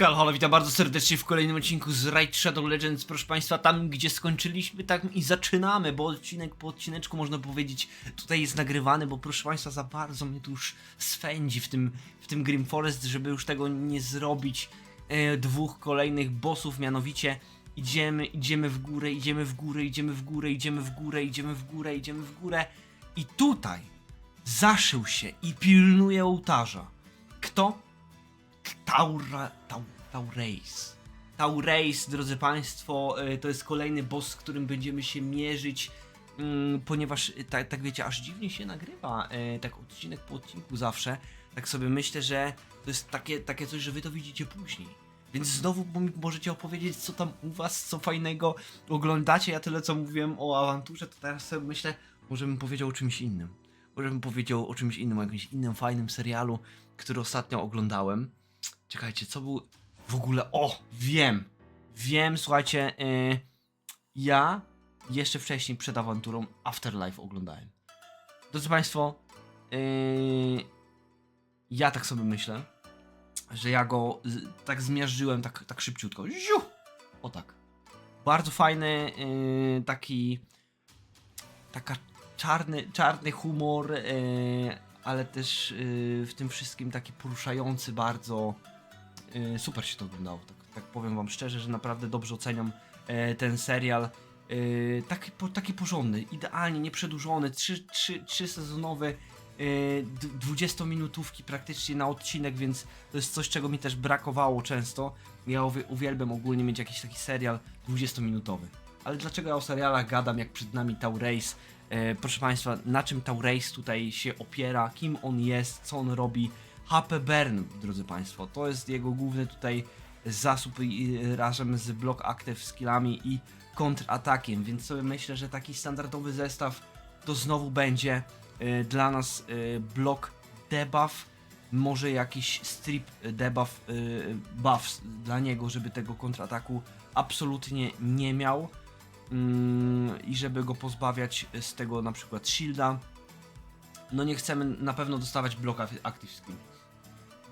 Halo, halo, witam bardzo serdecznie w kolejnym odcinku z Raid Shadow Legends, proszę Państwa, tam gdzie skończyliśmy, tak i zaczynamy, bo odcinek po odcineczku, można powiedzieć, tutaj jest nagrywany, bo proszę Państwa, za bardzo mnie tu już swędzi w tym, w tym Grim Forest, żeby już tego nie zrobić e, dwóch kolejnych bossów, mianowicie idziemy, idziemy w górę, idziemy w górę, idziemy w górę, idziemy w górę, idziemy w górę, idziemy w górę i tutaj zaszył się i pilnuje ołtarza. Kto? Taura, tau, Taureis. Taureis, drodzy Państwo, y, to jest kolejny boss, z którym będziemy się mierzyć, mm, ponieważ y, tak, tak wiecie, aż dziwnie się nagrywa, y, tak odcinek po odcinku zawsze. Tak sobie myślę, że to jest takie, takie coś, że Wy to widzicie później. Więc znowu możecie opowiedzieć, co tam u Was, co fajnego oglądacie. Ja tyle, co mówiłem o awanturze, to teraz sobie myślę, może bym powiedział o czymś innym. Może bym powiedział o czymś innym, o jakimś innym fajnym serialu, który ostatnio oglądałem. Czekajcie, co był w ogóle. O, wiem! Wiem, słuchajcie, yy, ja jeszcze wcześniej przed awanturą Afterlife oglądałem. Drodzy Państwo, yy, ja tak sobie myślę, że ja go z, tak zmiażdżyłem tak, tak szybciutko. Ziu! O tak. Bardzo fajny, yy, taki. Taka czarny, czarny humor, yy, ale też yy, w tym wszystkim taki poruszający bardzo. Yy, super się to oglądało, tak, tak powiem wam szczerze, że naprawdę dobrze oceniam e, ten serial. Yy, taki, taki porządny, idealnie, nieprzedłużony, trzy, trzy, trzy sezonowy, d- 20-minutówki praktycznie na odcinek, więc to jest coś, czego mi też brakowało często. Ja uwie- uwielbiam ogólnie mieć jakiś taki serial 20-minutowy. Ale dlaczego ja o serialach gadam, jak przed nami Taureis? E, proszę Państwa, na czym Taureis tutaj się opiera, kim on jest, co on robi. HP Burn, drodzy Państwo, to jest jego główny tutaj zasób razem z Block Active skillami i kontratakiem, więc sobie myślę, że taki standardowy zestaw to znowu będzie e, dla nas e, Block Debuff, może jakiś strip debuff, buffs dla niego, żeby tego kontrataku absolutnie nie miał mm, i żeby go pozbawiać z tego na przykład shielda. No nie chcemy na pewno dostawać bloka active skills.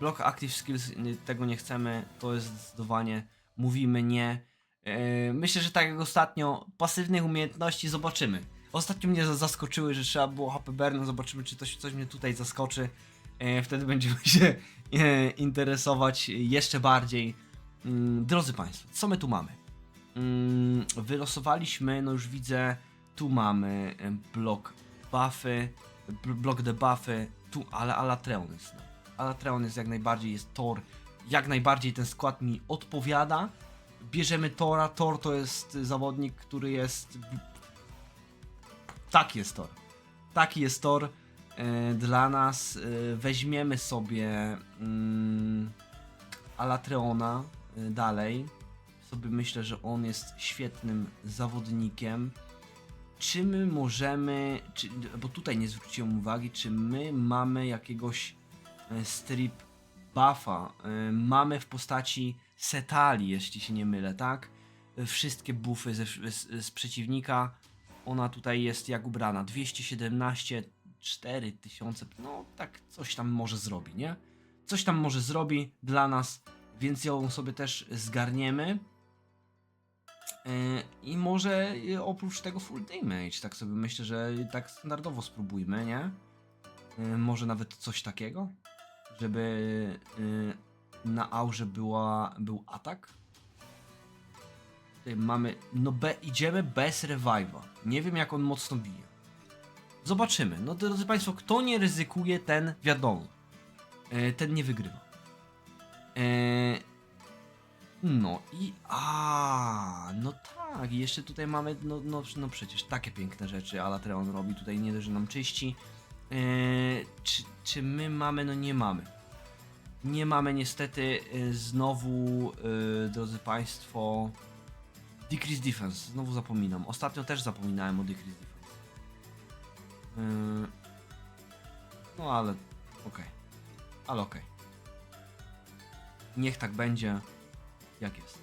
Block active skills tego nie chcemy, to jest zdecydowanie mówimy nie. Yy, myślę, że tak jak ostatnio pasywnych umiejętności zobaczymy. Ostatnio mnie za- zaskoczyły, że trzeba było HP burn, zobaczymy czy coś, coś mnie tutaj zaskoczy. Yy, wtedy będziemy się yy, interesować jeszcze bardziej. Yy, drodzy Państwo, co my tu mamy? Mm, wylosowaliśmy, no już widzę, tu mamy blok buffy, bl- blok debuffy, tu, ale Alatreon jest. Alatreon jest jak najbardziej, jest Thor, jak najbardziej ten skład mi odpowiada. Bierzemy Tora, Thor to jest zawodnik, który jest... Tak jest Thor. Taki jest Thor e, dla nas. E, weźmiemy sobie mm, Alatreona e, dalej sobie myślę, że on jest świetnym zawodnikiem. Czy my możemy, czy, bo tutaj nie zwróciłem uwagi, czy my mamy jakiegoś strip buffa, e, mamy w postaci setali, jeśli się nie mylę, tak? E, Wszystkie buffy ze, z, z przeciwnika, ona tutaj jest jak ubrana, 217, 4000, no tak coś tam może zrobi, nie? Coś tam może zrobi dla nas, więc ją sobie też zgarniemy. I może oprócz tego full damage, tak sobie myślę, że tak standardowo spróbujmy, nie? Może nawet coś takiego, żeby yy, na aurze była, był atak. Tutaj mamy, no be, idziemy bez revive'a. Nie wiem jak on mocno bije. Zobaczymy. No drodzy Państwo, kto nie ryzykuje, ten wiadomo. Yy, Ten nie wygrywa. Yy, no i a, no tak, jeszcze tutaj mamy, no, no, no przecież takie piękne rzeczy Alatreon robi, tutaj nie dość, że nam czyści. Eee, czy, czy my mamy? No nie mamy. Nie mamy niestety e, znowu, e, drodzy Państwo, Decrease Defense, znowu zapominam. Ostatnio też zapominałem o Decrease Defense. Eee, no ale, okej. Ale okej. Niech tak będzie jak jest.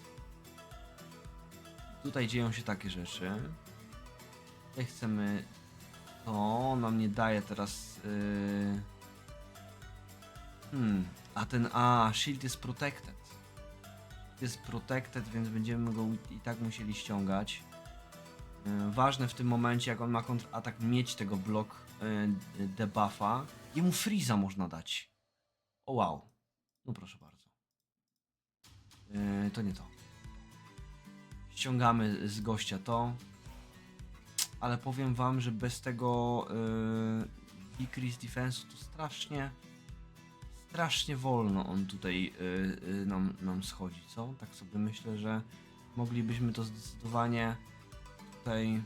Tutaj dzieją się takie rzeczy. Tutaj chcemy. To nam nie daje teraz. Hmm. A ten. A, shield jest protected. jest protected, więc będziemy go i tak musieli ściągać. E, Ważne w tym momencie, jak on ma kontratak, mieć tego blok e, debuffa. Jemu freeza można dać. O wow. No proszę bardzo. E, To nie to. Ściągamy z gościa to. Ale powiem wam, że bez tego e, decrease defense to strasznie strasznie wolno on tutaj y, y, nam, nam schodzi, co? Tak sobie myślę, że moglibyśmy to zdecydowanie tutaj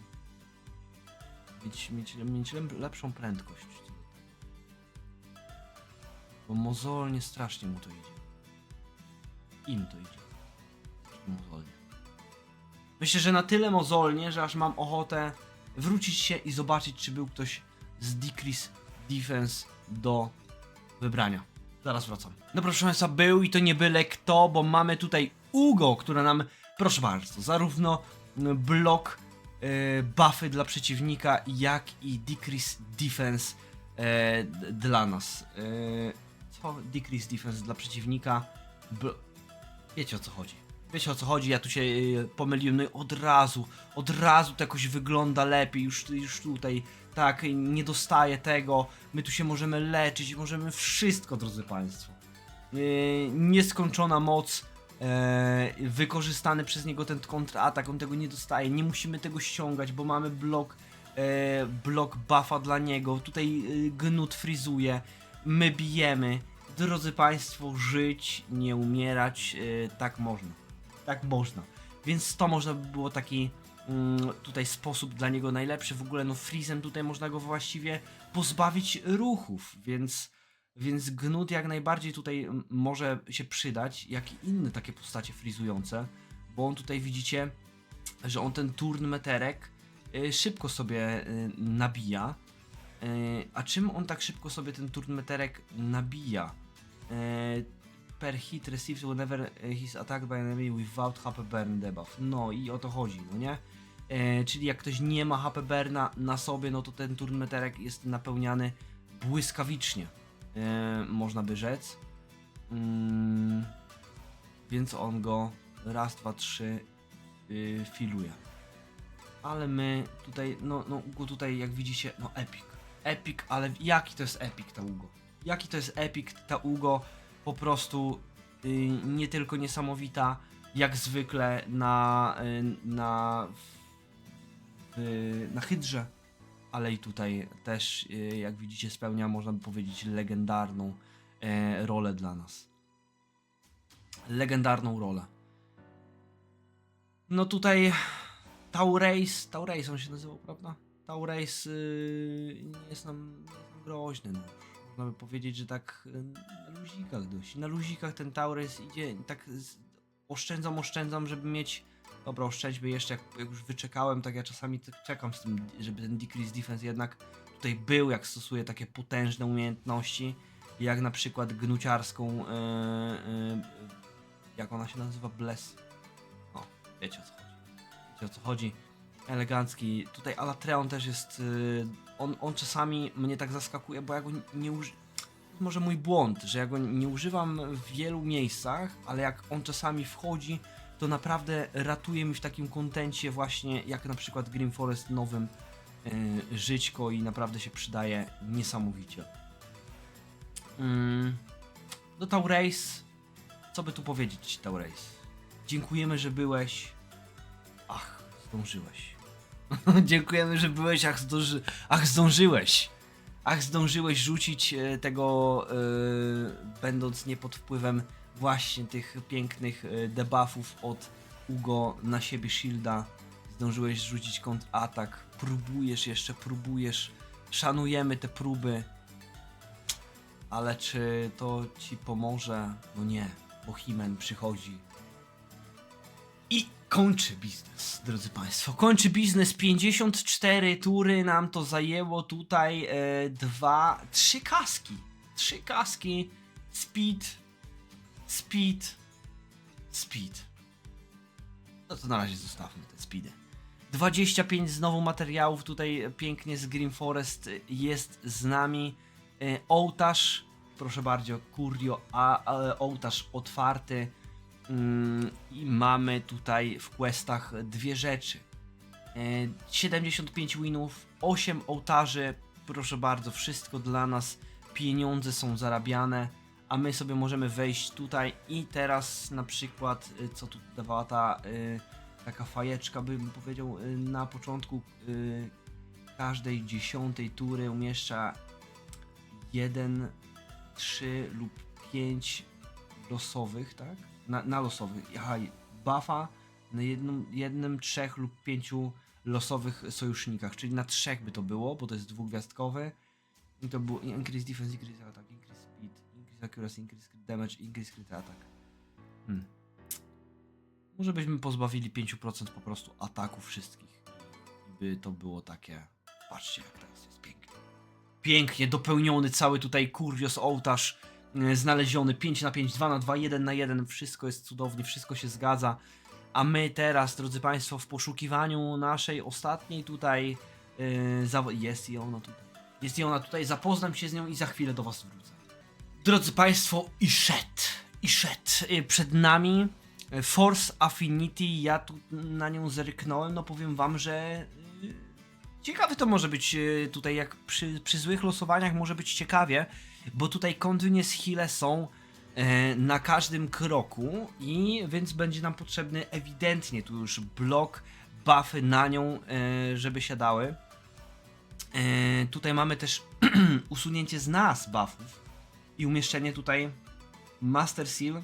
mieć, mieć, mieć lep- lepszą prędkość. Bo mozolnie strasznie mu to idzie. Im to idzie. Mozolnie. Myślę, że na tyle mozolnie, że aż mam ochotę wrócić się i zobaczyć, czy był ktoś z Decrease Defense do wybrania. Zaraz wracam. No proszę Państwa, był i to nie byle kto, bo mamy tutaj Ugo, która nam, proszę bardzo, zarówno blok e, buffy dla przeciwnika, jak i decrease defense e, dla nas. E, co? Decrease defense dla przeciwnika. Bl- Wiecie o co chodzi. Wiecie o co chodzi, ja tu się pomyliłem, no i od razu, od razu to jakoś wygląda lepiej, już, już tutaj, tak, nie dostaję tego, my tu się możemy leczyć, możemy wszystko, drodzy Państwo. Yy, nieskończona moc, e, wykorzystany przez niego ten kontratak, on tego nie dostaje, nie musimy tego ściągać, bo mamy blok, e, blok buffa dla niego, tutaj e, gnut frizuje, my bijemy. Drodzy Państwo, żyć, nie umierać, e, tak można. Tak można. Więc to można by było taki tutaj sposób dla niego najlepszy. W ogóle no Freezem tutaj można go właściwie pozbawić ruchów, więc więc Gnut jak najbardziej tutaj mm, może się przydać, jak i inne takie postacie frizujące, bo on tutaj widzicie, że on ten turn meterek y, szybko sobie y, nabija. Y, A czym on tak szybko sobie ten turn meterek nabija? Per hit received whenever he's attacked by enemy without HP burn debuff. No i o to chodzi, no nie? E, czyli jak ktoś nie ma HP burna na sobie, no to ten turn meterek jest napełniany błyskawicznie, e, można by rzec. Mm, więc on go raz, dwa, trzy y, filuje. Ale my tutaj, no, no tutaj jak widzicie, no epic. Epic, ale jaki to jest epic ta Ugo? Jaki to jest epic ta Ugo? Po prostu y, nie tylko niesamowita, jak zwykle na, y, na, w, na Hydrze, ale i tutaj też, y, jak widzicie, spełnia, można by powiedzieć, legendarną e, rolę dla nas. Legendarną rolę. No tutaj Taurace, Taurace on się nazywał, prawda? Taurace yy, nie jest nam, nie jest nam groźny. No. Można by powiedzieć, że tak yy, na luzikach dość. Na luzikach ten Taurace idzie tak oszczędzam, oszczędzam, żeby mieć Dobra, oszczędźmy jeszcze, jak, jak już wyczekałem, tak ja czasami czekam z tym, żeby ten decrease defense jednak tutaj był, jak stosuję takie potężne umiejętności, jak na przykład gnuciarską, yy, yy, jak ona się nazywa, Bless. O, wiecie o co chodzi. Wiecie o co chodzi. Elegancki. Tutaj Alatreon też jest, yy, on, on czasami mnie tak zaskakuje, bo ja go nie używam. Może mój błąd, że ja go nie używam w wielu miejscach, ale jak on czasami wchodzi, to naprawdę ratuje mi w takim kontencie właśnie, jak na przykład Green Forest nowym yy, żyćko i naprawdę się przydaje niesamowicie. Mm, do Taurace, co by tu powiedzieć Taurace? Dziękujemy, że byłeś. Ach, zdążyłeś. Dziękujemy, że byłeś, ach, zdąży... ach zdążyłeś. Ach, zdążyłeś rzucić e, tego, e, będąc nie pod wpływem właśnie tych pięknych e, debuffów od Ugo na siebie shielda. Zdążyłeś rzucić kontratak. Próbujesz jeszcze, próbujesz. Szanujemy te próby. Ale czy to ci pomoże? No nie, bo Himen przychodzi i kończy biznes, drodzy Państwo. Kończy biznes. 54 tury nam to zajęło tutaj. E, dwa, trzy kaski. Trzy kaski. Speed. Speed. Speed. No to na razie zostawmy te speedy. 25 znowu materiałów tutaj pięknie z Green Forest jest z nami. E, ołtarz, proszę bardzo, Kurio, a, a ołtarz otwarty. Mm, I mamy tutaj w questach dwie rzeczy. E, 75 winów, 8 ołtarzy, proszę bardzo, wszystko dla nas, pieniądze są zarabiane, a my sobie możemy wejść tutaj i teraz na przykład, y, co tu dawała ta y, taka fajeczka, bym powiedział, na początku każdej dziesiątej tury umieszcza 1, 3 lub 5 losowych, tak? Na, na losowych. Aha, buffa na jednym, jednym, trzech lub pięciu losowych sojusznikach, czyli na trzech by to było, bo to jest dwugwiazdkowy. I to było increase defense, increase attack, increase speed, increase accuracy, increase damage, increase crit attack. Hmm. Może byśmy pozbawili 5% po prostu ataków wszystkich. By to było takie... Patrzcie jak teraz jest pięknie. Pięknie dopełniony cały tutaj kurwios ołtarz znaleziony 5 na 5, 2 na 2, 1 na 1, wszystko jest cudownie, wszystko się zgadza. A my teraz, drodzy Państwo, w poszukiwaniu naszej ostatniej tutaj yy, jest i ona tutaj. Jest i ona tutaj, zapoznam się z nią i za chwilę do Was wrócę. Drodzy Państwo, Ishet. Ishet. Yy, przed nami Force Affinity. Ja tu na nią zerknąłem. No powiem Wam, że ciekawy to może być tutaj, jak przy, przy złych losowaniach może być ciekawie, bo tutaj continuous heale są e, na każdym kroku i więc będzie nam potrzebny ewidentnie tu już blok, buffy na nią, e, żeby się dały. E, tutaj mamy też usunięcie z nas buffów i umieszczenie tutaj Master Seal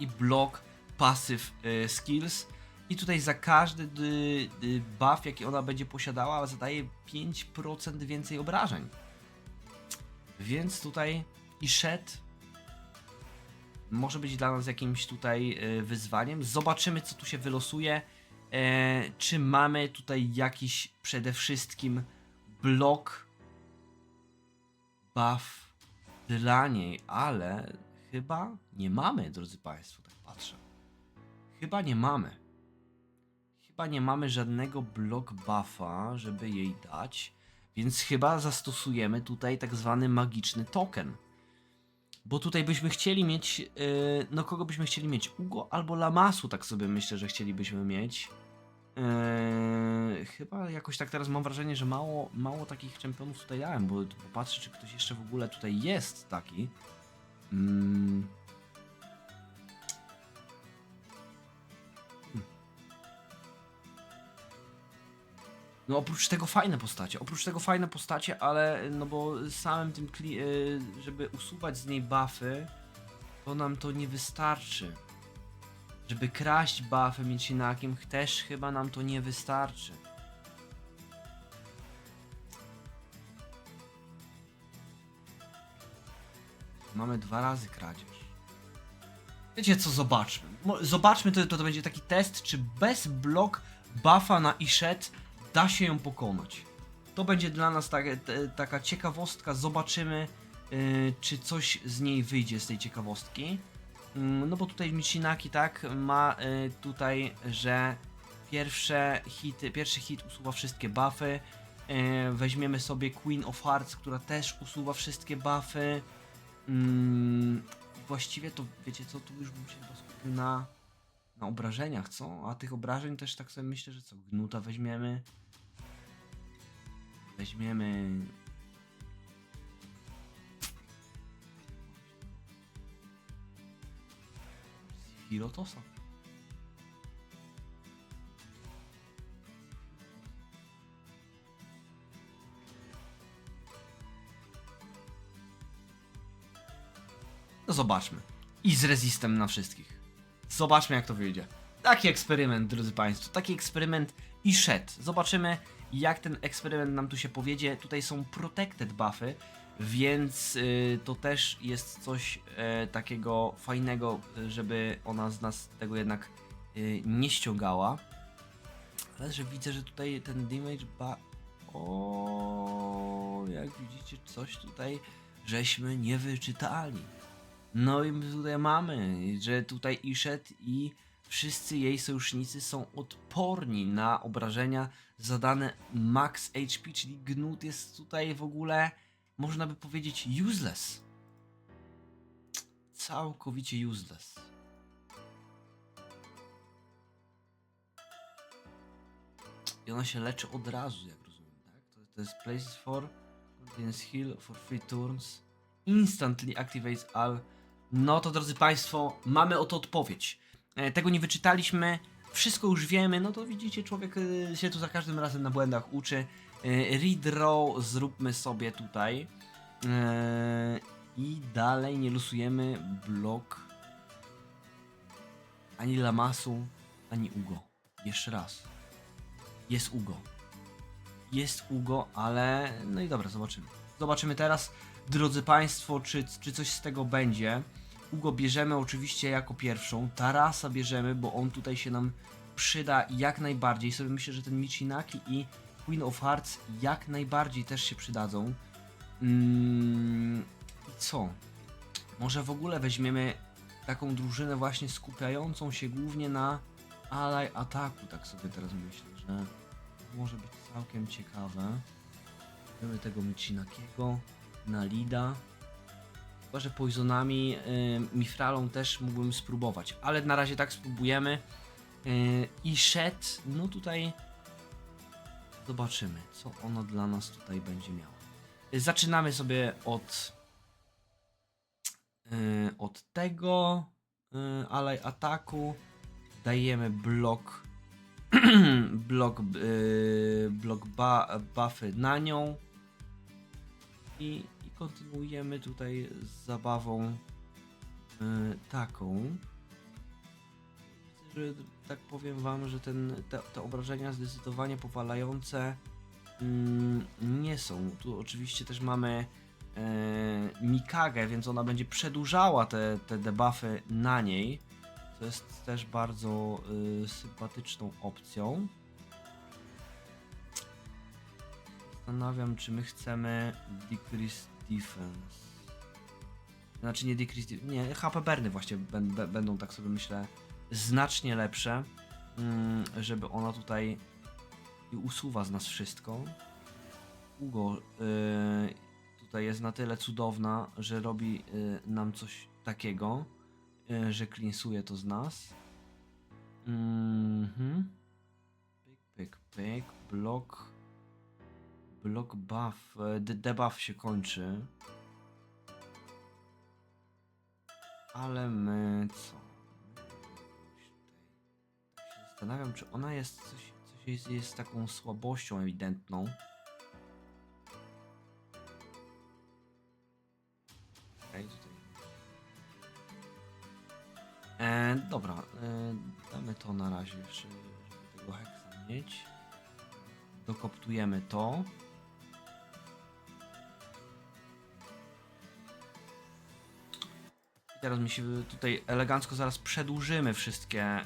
i blok Passive Skills. I tutaj za każdy dy, dy buff, jaki ona będzie posiadała, zadaje 5% więcej obrażeń. Więc tutaj i Shed może być dla nas jakimś tutaj e, wyzwaniem. Zobaczymy, co tu się wylosuje. E, czy mamy tutaj jakiś przede wszystkim blok buff dla niej, ale chyba nie mamy, drodzy Państwo, tak patrzę. Chyba nie mamy. Chyba nie mamy żadnego block buffa, żeby jej dać, więc chyba zastosujemy tutaj tak zwany magiczny token. Bo tutaj byśmy chcieli mieć. Yy, no, kogo byśmy chcieli mieć? Ugo albo Lamasu, tak sobie myślę, że chcielibyśmy mieć. Yy, chyba jakoś tak teraz mam wrażenie, że mało, mało takich czempionów tutaj dałem, bo popatrzę, czy ktoś jeszcze w ogóle tutaj jest taki. Mm. No oprócz tego fajne postacie, oprócz tego fajne postacie, ale no bo samym tym, y, żeby usuwać z niej buffy, to nam to nie wystarczy. Żeby kraść buffy Michinakiem, też chyba nam to nie wystarczy. Mamy dwa razy kradzież. Wiecie co, zobaczmy. Zobaczmy, to, to, to będzie taki test, czy bez blok buffa na Ishet da się ją pokonać. To będzie dla nas tak, te, taka ciekawostka. Zobaczymy, y, czy coś z niej wyjdzie z tej ciekawostki. Mm, no bo tutaj Michinaki tak ma y, tutaj, że pierwsze hity, pierwszy hit usuwa wszystkie buffy. Y, weźmiemy sobie Queen of Hearts, która też usuwa wszystkie buffy. Mm, właściwie to wiecie co, tu już bym się skupił na, na obrażeniach, co? A tych obrażeń też tak sobie myślę, że co? Gnuta weźmiemy. Weźmiemy. Hirotosa. No zobaczmy. I z resistem na wszystkich. Zobaczmy jak to wyjdzie. Taki eksperyment, drodzy Państwo. Taki eksperyment i szedł. Zobaczymy jak ten eksperyment nam tu się powiedzie. Tutaj są protected buffy, więc y, to też jest coś y, takiego fajnego, żeby ona z nas tego jednak y, nie ściągała. Ale że widzę, że tutaj ten damage ba... O, jak widzicie, coś tutaj żeśmy nie wyczytali. No i my tutaj mamy, że tutaj Ishet i wszyscy jej sojusznicy są odporni na obrażenia zadane max HP, czyli Gnut jest tutaj w ogóle, można by powiedzieć, useless. Całkowicie useless. I ona się leczy od razu, jak rozumiem, tak? To, to jest place for, contains heal for free turns, instantly activates all no to drodzy Państwo, mamy oto odpowiedź. E, tego nie wyczytaliśmy, wszystko już wiemy, no to widzicie, człowiek e, się tu za każdym razem na błędach uczy. E, redraw zróbmy sobie tutaj. I dalej nie losujemy blok ani Lamasu, ani Ugo. Jeszcze raz. Jest Ugo. Jest Ugo, ale. No i dobra, zobaczymy. Zobaczymy teraz, drodzy Państwo, czy, czy coś z tego będzie. Ugo bierzemy oczywiście jako pierwszą. Tarasa bierzemy, bo on tutaj się nam przyda jak najbardziej. Sobie myślę, że ten Michinaki i Queen of Hearts jak najbardziej też się przydadzą. Mm, co? Może w ogóle weźmiemy taką drużynę właśnie skupiającą się głównie na alaj ataku, tak sobie teraz myślę, że może być całkiem ciekawe. Mamy tego Michinakiego, na Lida. Chyba, że poisonami, y, Mifralą też mógłbym spróbować, ale na razie tak spróbujemy. Y, I Shed, no tutaj zobaczymy, co ono dla nas tutaj będzie miało. Y, Zaczynamy sobie od od tego alej ataku dajemy blok blok blok ba, buffy na nią i kontynuujemy tutaj z zabawą y, taką że tak powiem wam, że ten, te, te obrażenia zdecydowanie powalające mm, nie są. Tu oczywiście też mamy e, Mikagę, więc ona będzie przedłużała te, te debuffy na niej. To jest też bardzo y, sympatyczną opcją. Zastanawiam, czy my chcemy Decrease Defense. Znaczy nie Decrease nie, HP Berny właśnie będą, tak sobie myślę, znacznie lepsze, mm, żeby ona tutaj usuwa z nas wszystko. Ugo y, tutaj jest na tyle cudowna, że robi y, nam coś takiego, y, że klinsuje to z nas. Mhm. Pyk, pyk, pyk. Blok. Blok buff. de- Debuff się kończy. Ale my co? Zastanawiam, czy ona jest coś, coś jest, jest taką słabością ewidentną. Okej, tutaj. E, dobra, e, damy to na razie żeby tego heksa mieć. Dokoptujemy to. Teraz my się tutaj elegancko zaraz przedłużymy wszystkie e,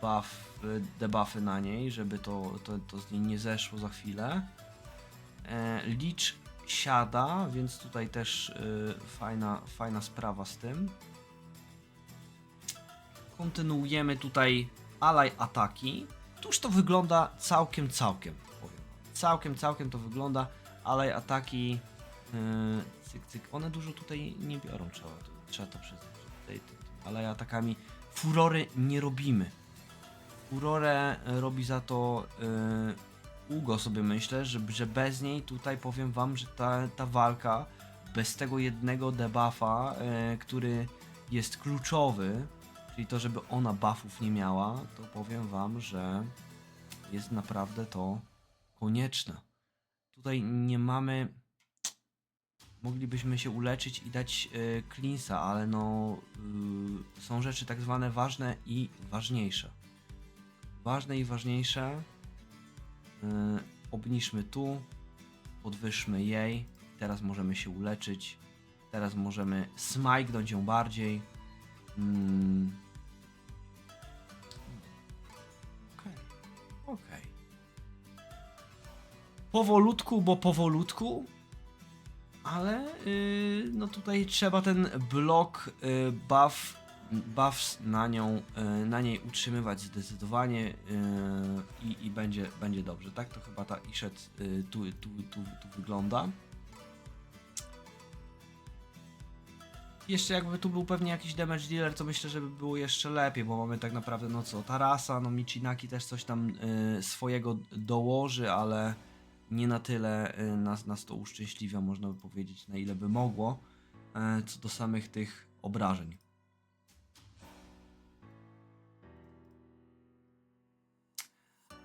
buff, debuffy na niej, żeby to, to, to z niej nie zeszło za chwilę. E, Licz siada, więc tutaj też y, fajna, fajna sprawa z tym. Kontynuujemy tutaj alaj ataki. Tuż to wygląda całkiem, całkiem. Powiem. Całkiem, całkiem to wygląda. Alaj ataki. y, cyk, cyk. One dużo tutaj nie biorą, trzeba, to, trzeba to przyznać. Tutaj, alaj atakami furory nie robimy. Furorę robi za to y, Ugo sobie myślę, że, że bez niej tutaj powiem wam, że ta, ta walka bez tego jednego debuffa, e, który jest kluczowy, czyli to, żeby ona buffów nie miała, to powiem wam, że jest naprawdę to konieczne. Tutaj nie mamy. Moglibyśmy się uleczyć i dać e, cleansa, ale no y, są rzeczy tak zwane ważne i ważniejsze. Ważne i ważniejsze Yy, obniżmy tu, podwyższmy jej. Teraz możemy się uleczyć. Teraz możemy smajknąć ją bardziej. Mm. Okej, okej. Powolutku, bo powolutku. Ale yy, no tutaj trzeba ten blok yy, buff buffs na nią, y, na niej utrzymywać zdecydowanie y, i, i będzie, będzie dobrze. Tak to chyba ta Ishet y, tu, tu, tu, tu wygląda. Jeszcze jakby tu był pewnie jakiś damage dealer, to myślę, że by było jeszcze lepiej, bo mamy tak naprawdę, no co, Tarasa, no Michinaki też coś tam y, swojego dołoży, ale nie na tyle y, nas, nas to uszczęśliwia, można by powiedzieć, na ile by mogło, y, co do samych tych obrażeń.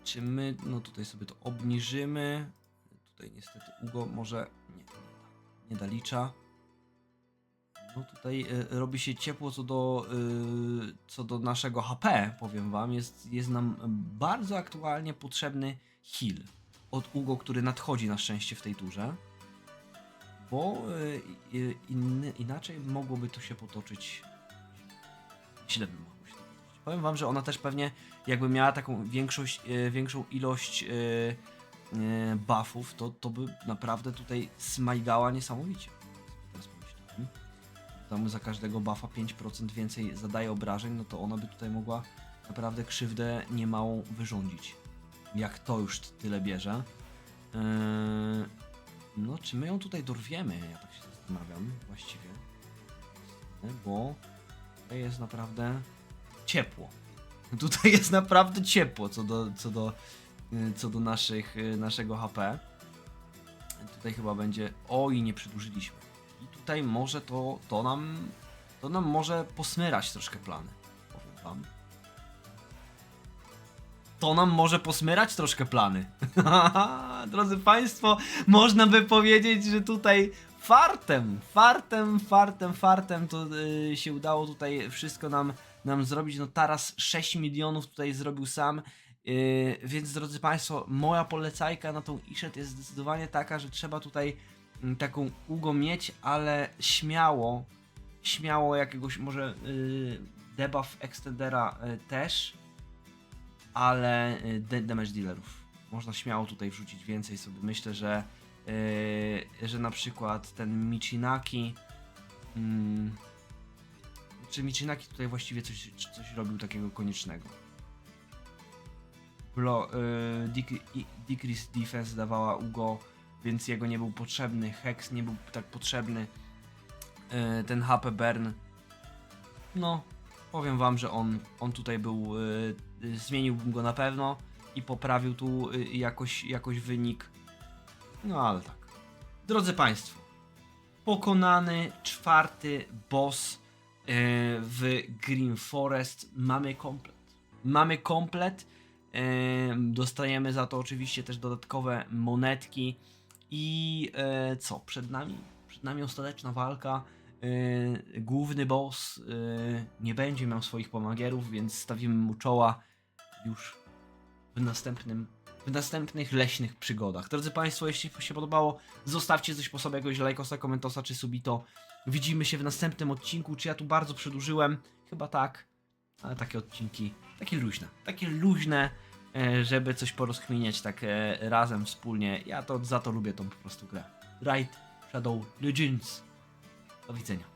Czy my, no tutaj sobie to obniżymy, tutaj niestety Ugo może, nie, nie da, nie da licza. No tutaj y, robi się ciepło co do, y, co do naszego HP, powiem wam. Jest, jest nam bardzo aktualnie potrzebny heal od Ugo, który nadchodzi na szczęście w tej turze. Bo y, inny, inaczej mogłoby to się potoczyć źle by mogło się to potoczyć. Powiem wam, że ona też pewnie jakby miała taką większość, y, większą ilość y, buffów, to, to by naprawdę tutaj smajgała niesamowicie. Teraz pomyślałem tam za każdego buffa 5% więcej zadaje obrażeń, no to ona by tutaj mogła naprawdę krzywdę niemałą wyrządzić. Jak to już tyle bierze. Eee, no, czy my ją tutaj dorwiemy? Ja tak się zastanawiam właściwie. Bo tutaj jest naprawdę ciepło. Tutaj jest naprawdę ciepło co do, co do, y, co do naszych, y, naszego HP. Tutaj chyba będzie. Oj, nie przedłużyliśmy. I tutaj może to, to nam. To nam może posmyrać troszkę plany. Powiem wam. To nam może posmyrać troszkę plany. Drodzy Państwo, można by powiedzieć, że tutaj fartem, fartem, fartem, fartem to y, się udało tutaj wszystko nam, nam zrobić. No Taras 6 milionów tutaj zrobił sam. Yy, więc drodzy Państwo, moja polecajka na tą Ishet jest zdecydowanie taka, że trzeba tutaj mm, taką Ugo mieć, ale śmiało, śmiało jakiegoś może yy, debuff extendera yy, też, ale yy, de- damage dealerów. Można śmiało tutaj wrzucić więcej sobie. Myślę, że, yy, że na przykład ten Michinaki. Mm, czy Michinaki tutaj właściwie coś, coś robił takiego koniecznego? Blo, y, i- Decrease Defense dawała Ugo, więc jego nie był potrzebny. Hex nie był tak potrzebny. Y, ten HP Burn. No, powiem wam, że on, on tutaj był. Y, y, zmieniłbym go na pewno i poprawił tu y, jakoś, jakoś wynik. No ale tak. Drodzy Państwo, pokonany czwarty boss y, w Green Forest. Mamy komplet. Mamy komplet. Em, Dostajemy za to oczywiście też dodatkowe monetki. I e, co? Przed nami, przed nami ostateczna walka. E, główny boss e, nie będzie miał swoich pomagierów, więc stawimy mu czoła już w następnym. W następnych leśnych przygodach. Drodzy Państwo, jeśli się podobało, zostawcie coś po sobie, jakiegoś lajkosa, komentosa czy subito. Widzimy się w następnym odcinku. Czy ja tu bardzo przedłużyłem? Chyba tak. Ale takie odcinki, takie luźne, takie luźne, e, żeby coś porozkminiać tak e, razem, wspólnie. Ja to za to lubię tą po prostu grę. Raid Shadow Legends. Do widzenia.